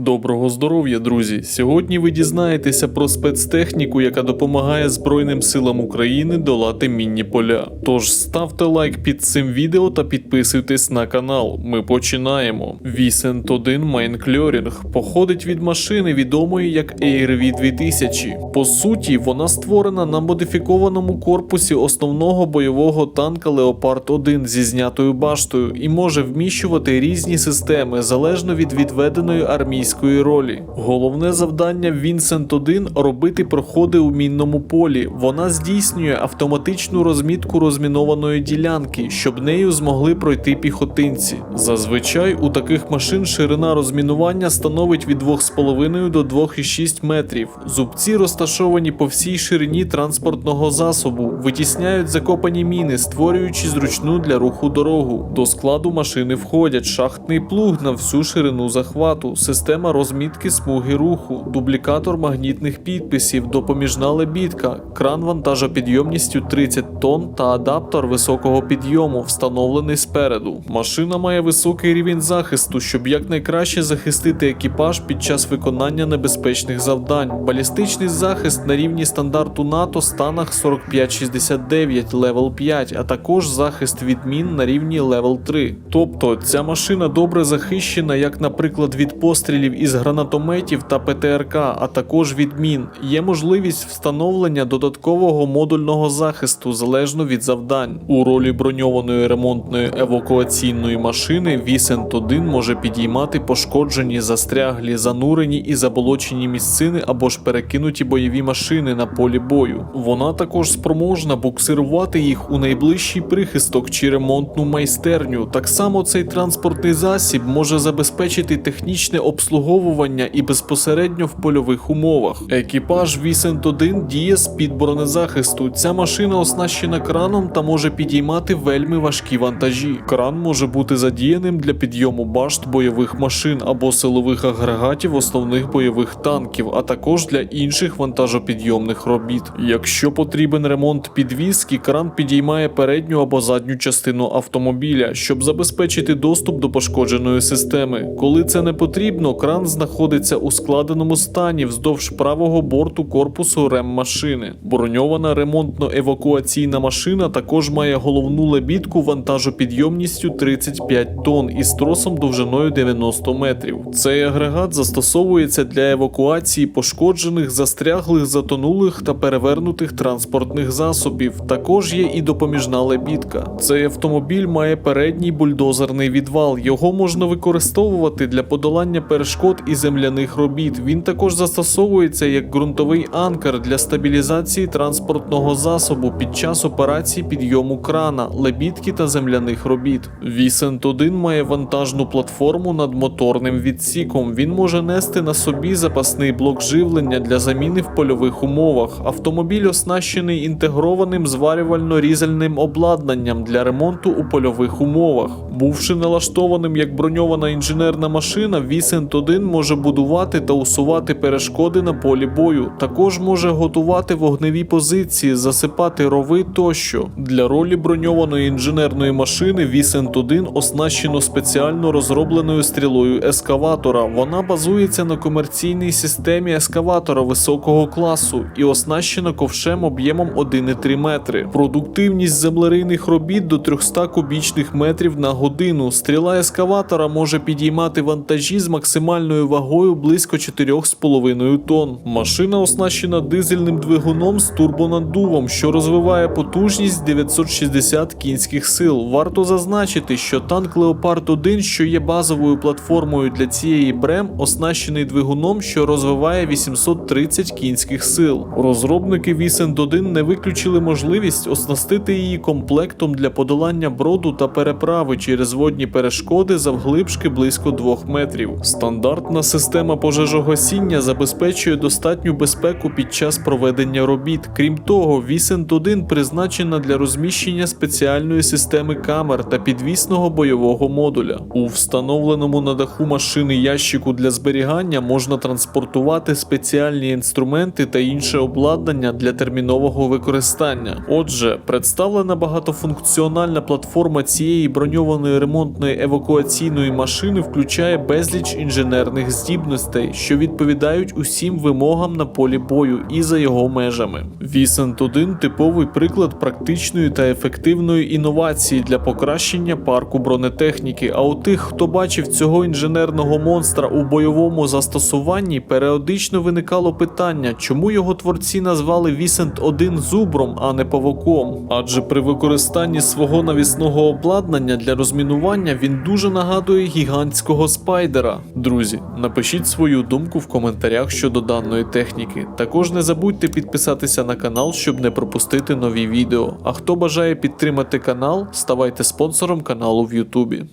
Доброго здоров'я, друзі! Сьогодні ви дізнаєтеся про спецтехніку, яка допомагає Збройним силам України долати мінні поля. Тож ставте лайк під цим відео та підписуйтесь на канал. Ми починаємо. Вісент 1 Майнкльорінг походить від машини, відомої як ARV 2000. По суті, вона створена на модифікованому корпусі основного бойового танка Леопард 1 зі знятою баштою і може вміщувати різні системи залежно від відведеної армійської ролі. Головне завдання Вінсент 1 робити проходи у мінному полі. Вона здійснює автоматичну розмітку розмінованої ділянки, щоб нею змогли пройти піхотинці. Зазвичай у таких машин ширина розмінування становить від 2,5 до 2,6 метрів. Зубці розташовані по всій ширині транспортного засобу, витісняють закопані міни, створюючи зручну для руху дорогу. До складу машини входять шахтний плуг на всю ширину захвату, система розмітки смуги руху, дублікатор магнітних підписів, допоміжна лебідка, кран вантажопідйомністю 30 тонн та адаптер високого підйому, встановлений спереду. Машина має високий рівень захисту, щоб якнайкраще захистити екіпаж під час виконання небезпечних завдань. Балістичний захист на рівні стандарту НАТО станах 4569 левел 5, а також захист від мін на рівні левел 3. Тобто ця машина добре захищена, як, наприклад, від пострілів із гранатометів та ПТРК, а також від мін. Є можливість встановлення додаткового модульного захисту залежно від завдань. У ролі броньованої ремонтної евакуаційної машини Вісент 1 може підіймати пошкоджені, застряглі, занурені і заболочені місцини або ж перекинуті бойові машини на полі бою. Вона також спроможна буксирувати їх у найближчий прихисток чи ремонтну майстерню. Так само цей транспортний засіб може забезпечити технічне обслуговування і безпосередньо в польових умовах. Екіпаж Вісент 1 діє з під бронезахисту. Ця машина оснащена краном та може підіймати вельми важкі вантажі. Кран може бути задіяним для підйому башт бойових машин або силових агрегатів основних бойових танків, а також для інших вантажопідйомних робіт. Якщо потрібен ремонт підвізки, кран підіймає передню або задню частину автомобіля, щоб забезпечити доступ до пошкодженої системи. Коли це не потрібно, кран знаходиться у складеному стані вздовж правого борту корпусу реммашини. Броньована ремонтно-евакуаційна машина також має головну лебідку вантажопідйомністю 35 тонн із тросом довжиною 90 метрів. Цей агрегат застосовується для евакуації пошкоджених, застряглих, затонулих та перевернутих транспортних засобів. Також є і допоміжна лебідка. Цей автомобіль має передній бульдозерний відвал. Його можна використовувати для подолання перешкод і земляних робіт. Він також застосовується як ґрунтовий анкер для стабілізації транспортного засобу під час операцій підйому крана, лебідки та земляних робіт. Вісент 1 має вантажну платформу над моторним відсіком. Він може нести на собі запасний блок живлення для заміни в польових умовах. Автомобіль оснащений інтегрованим зварювально-різальним обладнанням для ремонту у польових умовах. Бувши налаштованим як броньована інженерна машина, Вісент 1 може будувати та усувати перешкоди на полі бою. Також може готувати вогневі позиції, засипати рови тощо. Для ролі броньованої інженерної машини Вісент 1 оснащено спеціально розробленою стрілою ескаватора. Вона базується на комерційній системі ескаватора високого класу і оснащена ковшем об'ємом 1,3 метри. Продуктивність землерийних робіт до 300 кубічних метрів на годину. Стріла ескаватора може підіймати вантажі з максимальною вагою близько 4,5 тонн. Машина оснащена дизельним двигуном з турбонаддувом, що розвиває потужність 960 кінських сил. Варто зазначити, що танк Леопард 1, що є базовою платформою для цієї брем, оснащений двигуном, що розвиває 830 кінських сил. Розробники Вісент 1 не виключили можливість оснастити її комплектом для подолання броду та переправи через водні перешкоди завглибшки близько 2 метрів. Стандартна система пожежогасіння забезпечує достатню безпеку під час проведення робіт. Крім того, Вісент 1 призначена для розміщення спеціальної системи камер та підвісного бойового модуля. У встановленому на даху машини ящику для зберігання можна транспортувати спеціальні інструменти та інше обладнання для термінового використання. Отже, представлена багатофункціональна платформа цієї броньованої ремонтної евакуаційної машини включає безліч інженерних інженерних здібностей, що відповідають усім вимогам на полі бою і за його межами. Вісент 1 типовий приклад практичної та ефективної інновації для покращення парку бронетехніки. А у тих, хто бачив цього інженерного монстра у бойовому застосуванні, періодично виникало питання, чому його творці назвали Вісент 1 зубром, а не павуком. Адже при використанні свого навісного обладнання для розмінування він дуже нагадує гігантського спайдера. Друзі, напишіть свою думку в коментарях щодо даної техніки. Також не забудьте підписатися на канал, щоб не пропустити нові відео. А хто бажає підтримати канал, ставайте спонсором каналу в Ютубі.